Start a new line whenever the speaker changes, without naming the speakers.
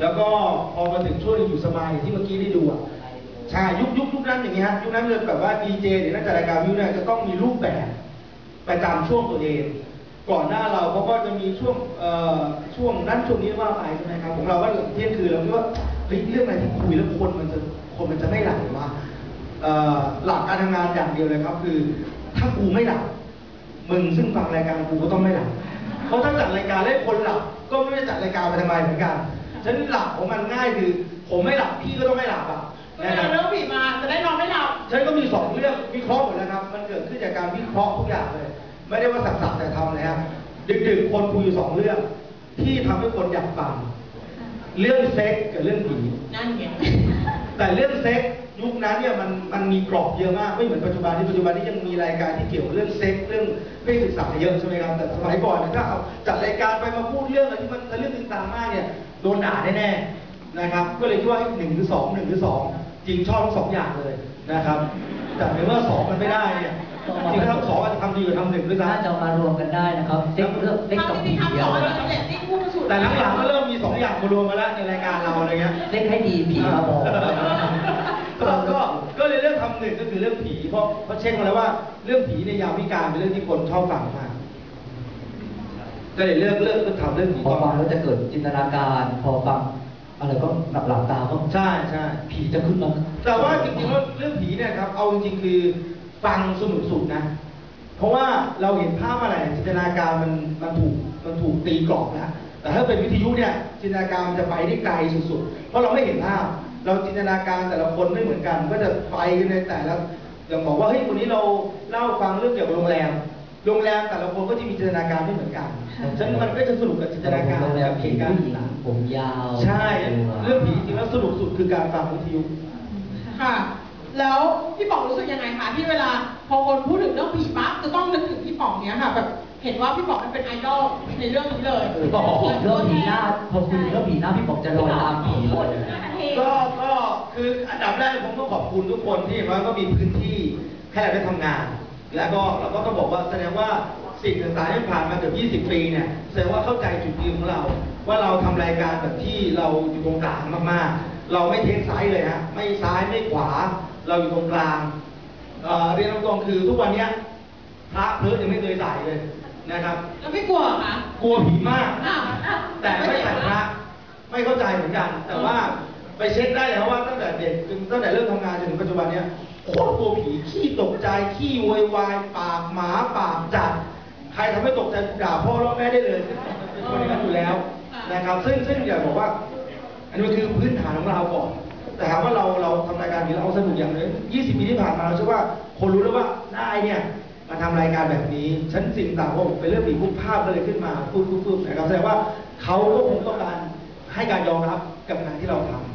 แล้วก็พอมาถึงช่วงอยู่สบายอย่างที่เมื่อกี้ได้ดูอะใช่ยุคยุคยุคนั้นอย่างนี้ฮะยุคนั้นเลยแบบว่าดีเจหรือนักจัดรายการวิวเนี่ยจะต้องมีรูปแบบประจำช่วงตัวเอง ก่อนหน้าเราเขาก็จะมีช่วงเอ่อช่วงนั้นช่วงนี้ว่าไปใช่ไหมครับของเราก็เที่ยงคืนเราคิดว่าเฮ้ยเรื่องอะไรที่คุยแล้วคนมันจะคนมันจะไม่หลับวะเอ่อหลักการทำงานอย่างเดียวเลยครับ คือ ถ้ากูไม่หลับมึงซึ่งฟังรายการกูก็ต้องไม่หลับเพราะถ้าจัดรายการแล้วคนหลับก็ไม่ได้จัดรายการไปทำไมเหมือนกัน ฉะนั้นหลับของมันง่ายคือ ผมไม่หลับพี่ก็ต้องไม่หลับอะ
เว
นะค
ลา
รับ
เรื่องผีมาจะได้นอนไม่หลับ
ฉันก็มีสองเรื่องวิเคราะห์หมดแล้วครับ มันเกิดขึ้นจากการวิเคราะห์ทุกอย่างเลย ไม่ได้ว่าสักๆแต่ทำเลยครับดึกๆคนคุยอยู่สองเรื่อง ที่ทำให้คนอยากฟังเรื่องเซ็กกับเรื่องผี
นั่นไง
แต่เรื่องเซ็กยุคนั้นเนี่ยมันมันมีกรอบเยอะมากไม่เหมือนปัจจุบันที่ปัจจุบันนี้ยังมีรายการที่เกี่ยวกับเรื่องเซ็กเรื่องเพศศึกษาเยอะใช่ไหมครับแต่สมัยก่อนเนี่ยถ้าเอาจัดรายการไปมาพูดเรื่องอะไรที่มันเรื่องต่างๆมากเนี่ย โดนด่าแน่ๆนะครับ ก็เลยคิดว่าหนึ่งหรือสองหนึ่งหรือสองจริงชอบทั้งสองอย่างเลยนะครับ แต่ในเมื่อสองมันไม่ได้เนี่ยจริงๆทั้งสองอาจจะทำดีกว่าทำหนึ่งด้วย
น่าจะ
ซ้ำ
มารวมกันได้นะครับเซ็กเรื่องเซ็ก
ทำ
กับ
จริ
ผี
งๆทำส
อะ
อนแล้วเนี่ยที่พูดมาสุด
แต่หลังๆก็เริ่มมีสองอย่างมารวมกันแล้วในรายการเราอะไรเงี้ย
เซ็กให้ดีผีมาบอก
ก็ก็ก็เลยเรื่องทำหนึ่งก็คือเรื่องผีเพราะเพราะเช็คมาแล้วว่าเรื่องผีในยามวิการเป็นเรื่องที่คนชอบฟังมาก ก็เลยเลือกเลือกเลือกทำเรื่องผี
พอ
ก่อน
ฟังแล้วจะเกิดจินตนาการ พอฟังอะไรก็หลับหลับตาก็
ใช่ใช่
ผีจะขึ้นมา
แต่ว่าจริงๆแล้วเรื่องผีเนี่ยครับ เอาจริงๆคือฟังสนุกสุดนะ เพราะว่าเราเห็นภาพอะไรจินตนาการมันมันถูกมันถูกตีกรอบแล้วแต่ถ้าเป็นวิทยุเนี่ยจินตนาการมันจะไปได้ไกลสุดๆ เพราะเราไม่เห็นภาพ เราจินตนาการแต่ละคนไม่เหมือนกัน ก็จะไปในแต่ละอย่างบอกว่าเฮ้ยวันนี้เราเล่าฟังเรื่องเกี่ยวกับโรงแรม โรงแรมแต่ละคนก็จะมีจินตนาการไม่เหมือนกันฉะนั้นมันก็จะสนุกกับจินตนาการ
โรงแรม
กับเห
ผี
ตุการ
ผู้
ณ์
หญิง
ต่าง
ผมยาว
ๆใช่ เรื่องผีจริงๆแล้วสนุกสุดคือการฟังวิทยุ
ค่ะ แล้วพี่ป๋องรู้สึกยังไงคะที่เวลาพอคนพูดถึงเรื่องผีปั๊บจะต้องนึกถึงพี่ป๋องเนี้ยค่ะแบบเห็นว่าพี่ป๋องเป็นไอดอลในเรื่องนี้เลย
บอกเรื่องผีหน้าพอคุยเรื่องผีหน้าพี่บอกจะลอยตามผีหมด
ก็ก็คืออันดับแรกผมต้องขอบคุณทุกคนที่อย่างน้อยก็มีพื้นที่ให้เราได้ทำงาน แล้วก็เราก็ต้องบอกว่าแสดงว่าสิ่งต่างๆที่ผ่านมาเกือบ20 ปีเนี่ยแสดงว่าเข้าใจจุดยืนของเรา ว่าเราทำรายการแบบที่เราอยู่ตรงกลางมากๆ เราไม่เทคซ้ายเลยฮะไม่ซ้ายไม่ขวา เราอยู่ตรงกลางเอ่อเรียนตรงๆคือทุกวันเนี้ยพระเพิร์ยังไม่เคยใส่เลยนะครับ
แล้วไม่กลัวเหรอคะ
กลัวผีมาก
อ้าวอ้าว
แต่ไม่ใส่พระไม่เข้าใจเหมือนกัน แต่ว่าไปเช็คได้เลยว่าตั้งแต่เด็กจนตั้งแต่เริ่มทำงานจนถึงปัจจุบันเนี้ย โคตรกลัวผีขี้ตกใจขี้โวยวายปากหมาปากจัด ใครทำให้ตกใจด่าพ่อและแม่ได้เลยเป็นคนอย่างนั้นอยู่แล้วนะครับ ซึ่งซึ่งอยากบอกว่า อันนี้คือพื้นฐานของเราก่อนแต่ถามว่าเราเราทำรายการนี้เราเอาสนุกอย่างหนึง20 ปีที่ผ่านมาเราเชื่อว่าคนรู้แล้วว่าได้เนี่ยมาทำรายการแบบนี้ ฉันสิ่งต่างว่าผมเป็นเรื่องผีพุ่ภาพก็เลยขึ้นมาพูดพูดนะครับแสดงว่าเขาก็คงต้องการให้การยอมรับกับงานที่เราทำ